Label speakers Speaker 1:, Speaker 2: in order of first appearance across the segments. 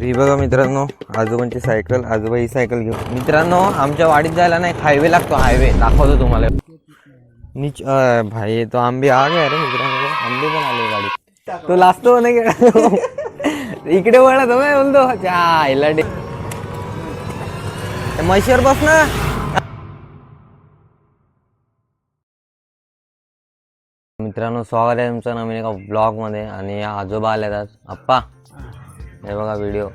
Speaker 1: ही बघा मित्रांनो आजोबांची सायकल आजोबा ही सायकल घेऊ मित्रांनो आमच्या वाडीत जायला नाही हायवे लागतो हायवे दाखवतो तुम्हाला. नीच भाई तो आंबे आ गया रे मित्रांनो. आंबे पण आले गाडीत तो लाजतो नाही इकडे वळत बोलतो. त्या डे म्हशीवर बस ना. मित्रांनो स्वागत आहे तुमचं नवीन एका ब्लॉगमध्ये आणि आजोबा आले आज. आप्पा. हे बघा व्हिडिओ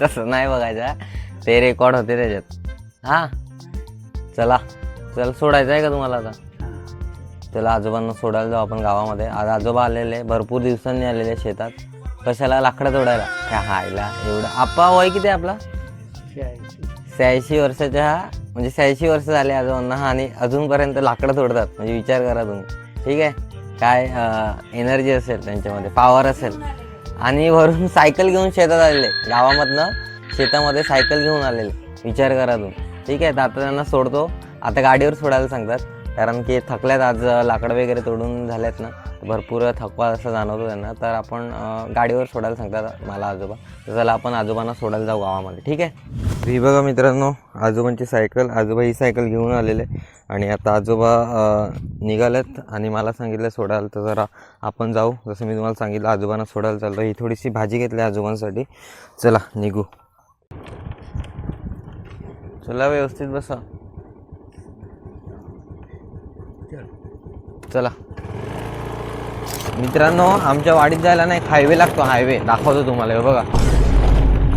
Speaker 1: तसं नाही बघायचं ते रेकॉर्ड होते त्याच्यात. हा? चला. चल सोडायचं आहे का तुम्हाला आता? चला आजोबांना सोडायला जाऊ आपण गावामध्ये. आज आजोबा आलेले भरपूर दिवसांनी आलेले शेतात. कशाला? लाकडं तोडायला. काय हायला? एवढं. आप्पा वय किती आपला? शहाऐंशी वर्षाच्या हा? म्हणजे शहाऐंशी वर्ष झाले आजोबांना हा आणि अजूनपर्यंत लाकडं तोडतात. म्हणजे विचार करा तुम्ही. ठीक आहे? काय एनर्जी असेल त्यांच्यामध्ये पॉवर असेल. आणि वरून सायकल घेऊन शेतात आलेले. गावामधनं शेतामध्ये सायकल घेऊन आलेले. विचार करा तू ठीक आहे तर आता त्यांना सोडतो. आता गाडीवर सोडायला सांगतात. कारण की थकल्यात आज लाकडं वगैरे तोडून झाल्यात ना. भरपूर थकवा असं जाणवतो त्यांना. तर आपण गाडीवर सोडायला सांगतात मला आजोबा. तर चला आपण आजोबांना सोडायला जाऊ गावामध्ये. ठीक आहे? ही बघा मित्रांनो आजोबांची सायकल. आजोबा ही सायकल घेऊन आलेले. आणि आता आजोबा अं, निघालेत आणि मला सांगितलं सोडायला. तर जरा आपण जाऊ. जसं मी तुम्हाला सांगितलं आजोबांना सोडायला चाललो ही थोडीशी भाजी घेतली आजोबांसाठी. चला निघू. चला व्यवस्थित बसा. चला. मित्रांनो आमच्या वाडीत जायला नाही हायवे लागतो हायवे दाखवतो तुम्हाला हे बघा.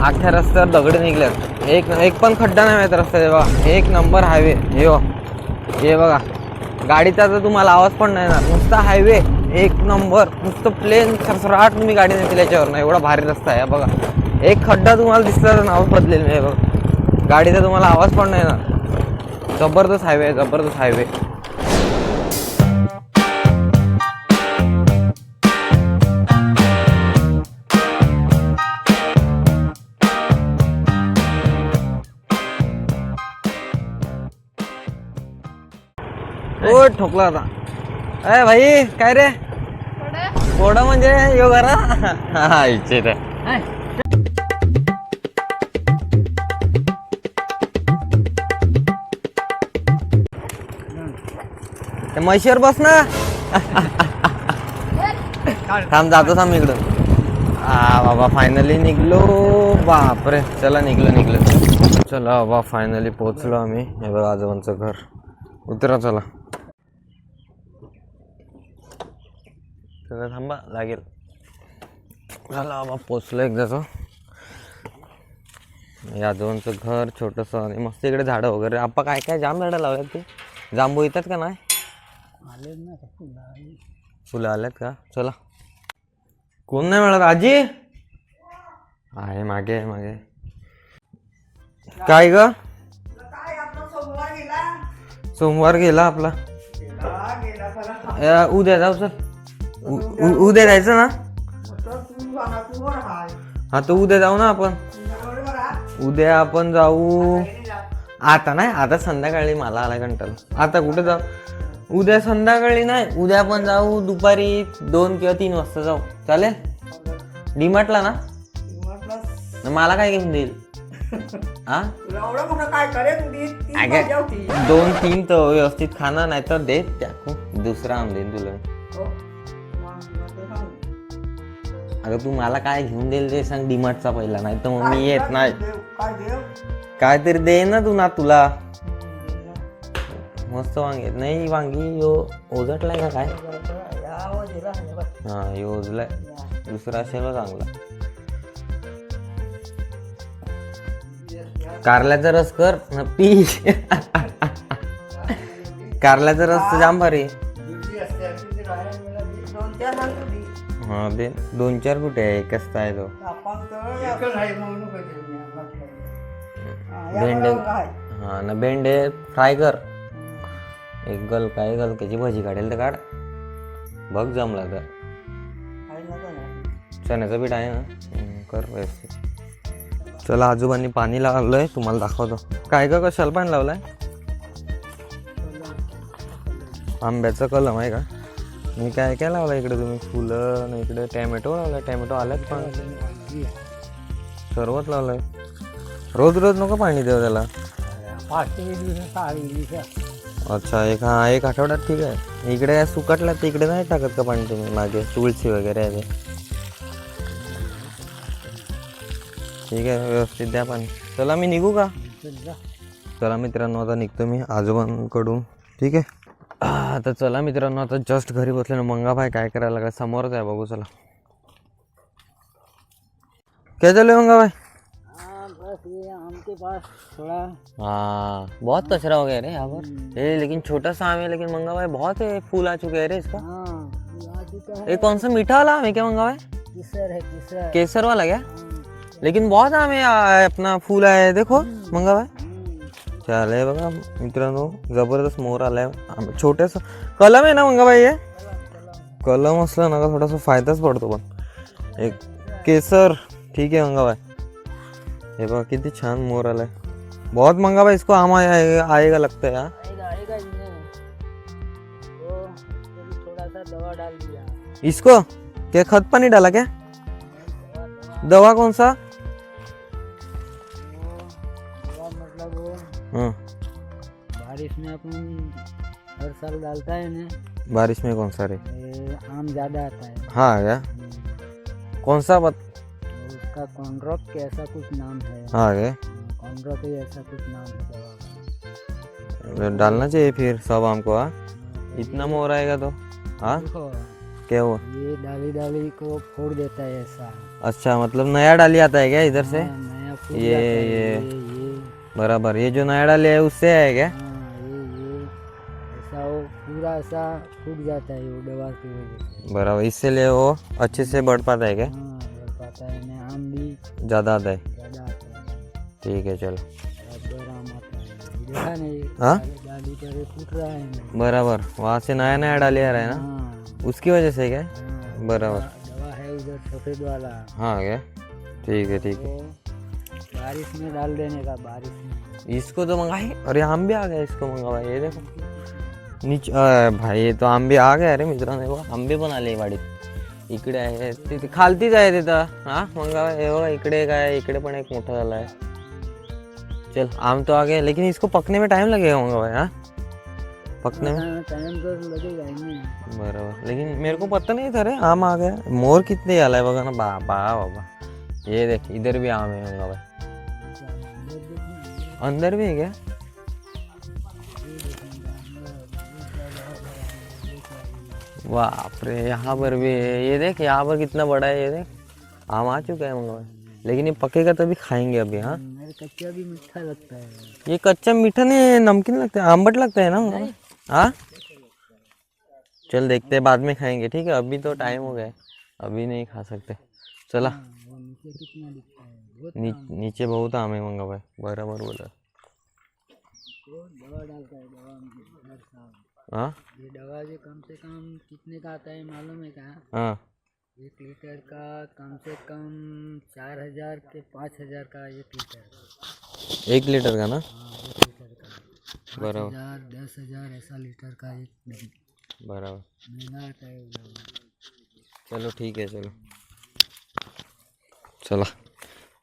Speaker 1: अख्ख्या रस्त्यावर दगड निघल्यात एक एक पण खड्डा नाही माहीत रस्त्यात बघा. एक नंबर हायवे हे हो हे बघा. गाडीचा तर तुम्हाला आवाज पण नाही ना नुसता हायवे एक नंबर नुसतं प्लेन सरसराट तुम्ही गाडी नेतील याच्यावर ना एवढा भारी रस्ता आहे बघा. एक खड्डा तुम्हाला दिसला तर नाव बदलेल मी बघा. गाडीचा तुम्हाला आवाज पण नाही ना जबरदस्त हायवे आहे जबरदस्त हायवे ठोकला होता. अरे भाई काय रे? कोडा म्हणजे यो हा इच्छित ते म्हशीवर बस ना. थांब जातो थांब इकडं. हा बाबा फायनली निघलो. बापरे चला निघलो निघलो. चला बाबा फायनली पोहोचलो आम्ही. हे बघा आजोबांचं घर. उतरा चला. चला थांबा लागेल. झाला बाबा पोचलो एकदाचं आजोबांचं घर छोटंसं आणि मस्त इकडे झाडं वगैरे. आपण काय काय जाम झाडं लावल्यात ते जांभू येतात का नाही? फुलं. आल्यात का? चला. कोण नाही मिळत? आजी? आहे मागे आहे मागे. काय ग? सोमवार गेला आपला. उद्या जाऊ चल. उ- उद्या जायचं ना? हा तर उद्या जाऊ ना आपण. उद्या आपण जाऊ. आता नाही आता संध्याकाळी मला आला कंटाळा. आता कुठे जाऊ? उद्या संध्याकाळी नाही उद्या आपण जाऊ दुपारी दोन किंवा तीन वाजता जाऊ. चालेल? डीमार्टला ना? न मला काय घेऊन देईल? हा अगं. दोन तीन तर व्यवस्थित खाणं नाही तर दे टाकू दुसरा आण देईन तुला.
Speaker 2: हो.
Speaker 1: अगं तू मला काय घेऊन देईल ते सांग डिमार्टचा पहिला नाही तर मग मी येत नाही.
Speaker 2: काय देव
Speaker 1: काहीतरी दे ना तू ना तुला. मस्त वांगे. नाही वांगी यो ओझटलाय का काय?
Speaker 2: हा
Speaker 1: यो ओझलाय दुसरा असेल हो चांगला. कारल्याचा रस कर. न पी. कारल्याचा रस तर जाम भारी हा दे दोन चार कुठे आहे? एकच आहे तो.
Speaker 2: आपण तर एकच आहे म्हणून पाहिजे मी म्हटलं. हा, या
Speaker 1: भेंडे
Speaker 2: आहे.
Speaker 1: हा ना भेंडे फ्राय कर. एक गल काय गलक्याची भजी काढेल तर काढ. बघ जमला तर.
Speaker 2: आहे ना का नाही?
Speaker 1: चण्याचं पीठ आहे ना हम्म, कर व्यवस्थित. चला आजोबांनी पाणी लावलंय तुम्हाला दाखवतो. काय का कशाला पाणी लावलंय? आंब्याचं कलम आहे का? मी काय काय लावलं इकडे तुम्ही? फुलं आणि इकडे टॅमॅटो लावला टॅमॅटो आल्यात पण. सर्वच लावलंय. रोज रोज नको पाणी देऊ त्याला.
Speaker 2: दिवस सहा दिवस
Speaker 1: अच्छा एक हा एक आठवड्यात ठीक आहे. इकडे सुकटला तर इकडे नाही टाकत का पाणी तुम्ही? मागे तुळशी वगैरे आहे ते. ठीक आहे व्यवस्थित द्या पाणी. चला मी निघू का? चला मित्रांनो आता निघतो मी आजोबांकडून. ठीक आहे? आता चला मित्रांनो आता जस्ट घरी बसले ना मंगाभाई काय करायला लागला? समोरच आहे बघू चला. काय चालू आहे मंगाभाई
Speaker 2: हाँ बस ये आम के पास थोड़ा.
Speaker 1: हाँ बहुत कचरा हो गया रे यहाँ पर. ये लेकिन छोटा सा आम है लेकिन मंगा भाई बहुत है फूल आ चुके हैं रे इसका.
Speaker 2: हाँ ये आ चुका है.
Speaker 1: ये कौन सा मीठा वाला आम है क्या मंगा भाई?
Speaker 2: किसर है किसर.
Speaker 1: केसर वाला क्या? लेकिन बहुत आम है आ, अपना फूल आया है देखो मंगा भाई.
Speaker 2: हम्म,
Speaker 1: चाले बघा मित्रांनो जबरदस्त मोर आलाय आम- छोटेस कलम आहे ना मंगा भाई ये? कलम असलं ना का थोडासा फायदाच पडतो पण एक केसर ठीक आहे मंगा भाई। हे बघा किती छान मोर आलाय बहुत मंगा भाई इसको आम आएगा आएगा लगता है हाँ
Speaker 2: आएगा आएगा इन्हें तो इसको भी थोड़ा सा दवा डाल दिया।
Speaker 1: इसको? क्या खत पानी डाला क्या?
Speaker 2: दवा दवा
Speaker 1: दवा कौन सा?
Speaker 2: मतलब वो
Speaker 1: हाँ।
Speaker 2: बारिश में अपन हर साल डालता है ना।
Speaker 1: बारिश में कौन सा रे?
Speaker 2: आम ज़्यादा आता है।
Speaker 1: हाँ क्या
Speaker 2: हम्म,
Speaker 1: कौन सा बत
Speaker 2: उसका कॉन्ड्रॉक के ऐसा कुछ नाम है।
Speaker 1: हाँ क्या
Speaker 2: कॉन्ड्रॉक ही ऐसा कुछ नाम है।
Speaker 1: डालना चाहिए फिर सब हमको हाँ? इतना मोर आएगा तो हाँ? क्या हुआ?
Speaker 2: ये डाली डाली को फोड़ देता है ऐसा।
Speaker 1: अच्छा मतलब नया डाली आता है क्या इधर से?
Speaker 2: हाँ, नया है,
Speaker 1: ये-
Speaker 2: ये। ये
Speaker 1: बराबर। ये जो नया डाली है उससे है क्या?
Speaker 2: हाँ ये ये ऐसा वो पूरा ऐसा फूट जाता है वो दवा की वजह से
Speaker 1: बराबर इससे ले वो अच्छे से बढ़ पाता है क्या?
Speaker 2: हाँ बढ़ पाता है ना आम भी
Speaker 1: ज़्यादा आता है।
Speaker 2: ज़्यादा आता है।
Speaker 1: ठीक है चलो।
Speaker 2: बराबर आम आता है। देखा नहीं
Speaker 1: हाँ?
Speaker 2: डाली- डाली पर फूट रहा है
Speaker 1: बराबर वहाँ से नया नया डाली आ रहा है ना? उसकी वजह से क्या? बराबर।
Speaker 2: दवा- है उधर सफ़ेद वाला।
Speaker 1: हाँ क्या? ठीक है ठीक है।
Speaker 2: वो बारिश में डाल देने का बारिश में।
Speaker 1: इसको तो मंगाई अरे आम भी आ गया इसको मंगावा ये देखो। नीचे भाई ये तो आंबे आ गए। अरे मित्रांनो बघा आंबे पण आले वाडीत इकडे आहे तिथे खालतीच आहे तिथं हा मंगावा हे बघा इकडे आहे इकडे पण एक मोठा झाला आहे चल आम तो आ गए लेकिन इसको पकने में टाइम लगेगा मंगावा हाँ? पकने में?
Speaker 2: हाँ, टाइम तो लगेगा ही नहीं।
Speaker 1: बराबर। लेकिन मेरे को पता नहीं था रे आम आ गया। मोर कितने आला है बघा ना बा बा बाबा। ये देख इधर भी आम है
Speaker 2: अंदर देखना,
Speaker 1: अंदर भी है क्या?
Speaker 2: है?
Speaker 1: बाप रे यहाँ पर भी है। ये देख यहाँ पर कितना बड़ा है ये देख। आम आ चुका है मंगवा लेकिन ये पकेगा तभी खाएँगे अभी हाँ?
Speaker 2: कच्चा भी मीठा लगता है।
Speaker 1: ये कच्चा मीठा नहीं नमकीन लगता है आम्बट लगता है ना हाँ? चल देखते हैं बाद में खाएँगे ठीक है? अभी तो टाइम हो गया है। अभी नहीं खा सकते। चला।
Speaker 2: नीचे बहुत
Speaker 1: नी, नीचे बहुत आम है मंगा भाई बराबर बोला।
Speaker 2: दवा डालता है
Speaker 1: हाँ?
Speaker 2: ये दवा जो कम से कम कितने का आता है मालूम है क्या?
Speaker 1: हाँ।
Speaker 2: एक लीटर का कम से कम चार हज़ार के पाँच हज़ार का एक लीटर
Speaker 1: एक लीटर का ना?
Speaker 2: हाँ एक लीटर का।
Speaker 1: बराबर।
Speaker 2: हज़ार दस हज़ार ऐसा लीटर का एक
Speaker 1: बराबर।
Speaker 2: महँगा आता है
Speaker 1: चलो ठीक है चलो। चला।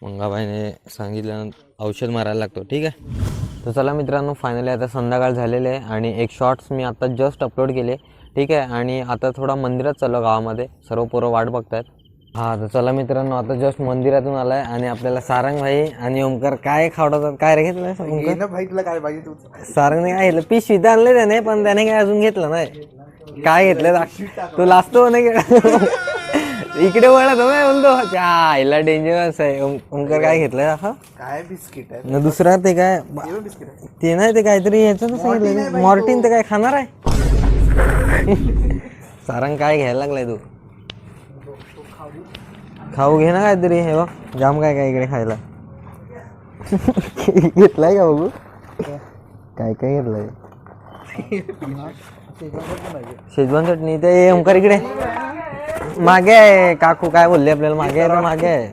Speaker 1: मंगाबाईने सांगितलं औषध मारायला लागतो. ठीक आहे? तर चला मित्रांनो फायनली आता संध्याकाळ झालेले आहे आणि एक शॉर्ट्स मी आता जस्ट अपलोड केले. ठीक आहे? आणि आता थोडा मंदिरात चाललो गावामध्ये. सर्व पोरं वाट बघतायत. हां तर चला मित्रांनो आता जस्ट मंदिरातून आलाय आणि आपल्याला सारंग भाई आणि ओमकार काय खावडतात? काय रे घेतलं ओमकार
Speaker 3: भाई तुला काय पाहिजे तू?
Speaker 1: सारंगने काय घेतलं? पिशवी तर आणले त्याने पण त्याने काय अजून घेतलं नाही. काय घेतलं तू लाजतो नाही इकडे वळत हो काय बोलतो त्या आईला डेंजरस आहे. ओम- ओमकार काय घेतलंय दाखव.
Speaker 3: काय बिस्किट आहे?
Speaker 1: न दुसरा ते काय ब-
Speaker 3: बिस्किट आहे.
Speaker 1: ते नाही ते काहीतरी याचं सांगितलं मॉर्टिन ते. काय खाणार आहे? सारंग काय घ्यायला लागलाय तू? खाऊ घे ना काहीतरी हे बघ जाम काय काय इकडे खायला. घेतलाय का बघू? काय काय घेतलंय? शेजवान चटणी ते ओंकार इकडे. मागे आहे काकू काय बोलले आपल्याला? मागे आहे तर मागे आहे.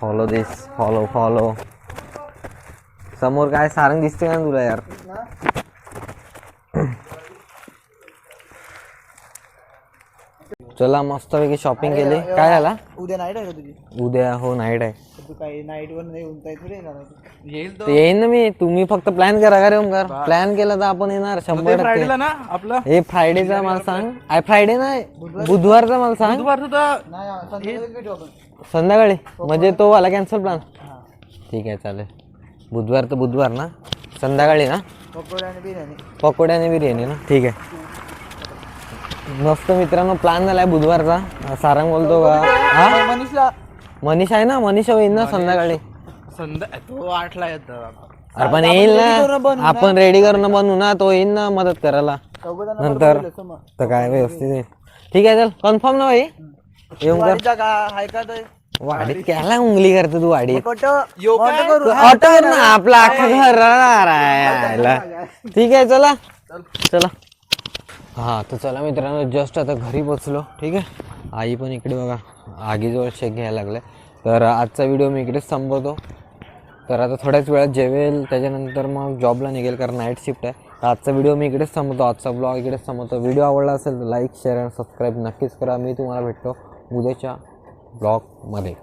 Speaker 1: फॉलो दिस फॉलो फॉलो समोर काय सारंग दिसते का तुला यार? चला मस्तपैकी शॉपिंग केली. काय झाला?
Speaker 3: उद्या नाईट आहे का तुझी?
Speaker 1: उद्या हो नाईट आहे.
Speaker 3: तर तू काही नाईट वर नाही थोडी येणार आहे.
Speaker 2: येईल
Speaker 1: ते येईन ना मी. तुम्ही फक्त प्लॅन करा का रे ओमकार? प्लॅन केला तर आपण येणार शंभर टक्के.
Speaker 2: ना आपलं?
Speaker 1: हे फ्रायडेचा मला सांग. आय फ्रायडे नाही. बुधवारचा? मला सांग.
Speaker 3: नाही हा, संध्याकाळी भेटू आपण.
Speaker 1: संध्याकाळी? म्हणजे तो वाला कॅन्सल प्लॅन ठीक आहे चालेल. बुधवार तर बुधवार ना. संध्याकाळी ना?
Speaker 3: पकोडे आणि बिर्याणी.
Speaker 1: पकोडे आणि बिर्याणी ना? ठीक आहे. मस्त मित्रांनो प्लॅन झालाय बुधवारचा. सारंग बोलतो का? हा?
Speaker 3: मनीषला.
Speaker 1: मनीष आहे ना? मनीष होईल ना संध्याकाळी?
Speaker 2: संध्या तो आठला येतो.
Speaker 1: अरे पण येईल ना. आपण रेडी करून बनवू ना तो येईल ना मदत करायला. नंतर तर काय व्यवस्थित आहे. ठीक आहे चल. कन्फर्म ना भाई. येऊन कर.
Speaker 3: का? हाय का तर
Speaker 1: वाडीत केला उंगली करतो तू वाडीत.
Speaker 3: मोठं करू.
Speaker 1: ऑटो ना आपला अख्खा घर राहणार आहे यायला. ठीक आहे चला. चला. हां तर चला मित्रांनो जस्ट आता घरी पोचलो ठीक आहे? आई पण इकडे बघा आगीजवळ शेक घ्यायला लागलाय तर आजचा व्हिडिओ मी इकडेच संपवतो तर आता थोड्याच वेळात जेवेल त्याच्यानंतर मग जॉबला निघेल कारण नाईट शिफ्ट आहे. तर आजचा व्हिडिओ मी इकडेच संपवतो आजचा ब्लॉग इकडेच संपवतो व्हिडिओ आवडला असेल तर लाईक शेअर आणि सबस्क्राईब नक्कीच करा. मी तुम्हाला भेटतो उद्याच्या ब्लॉगमध्ये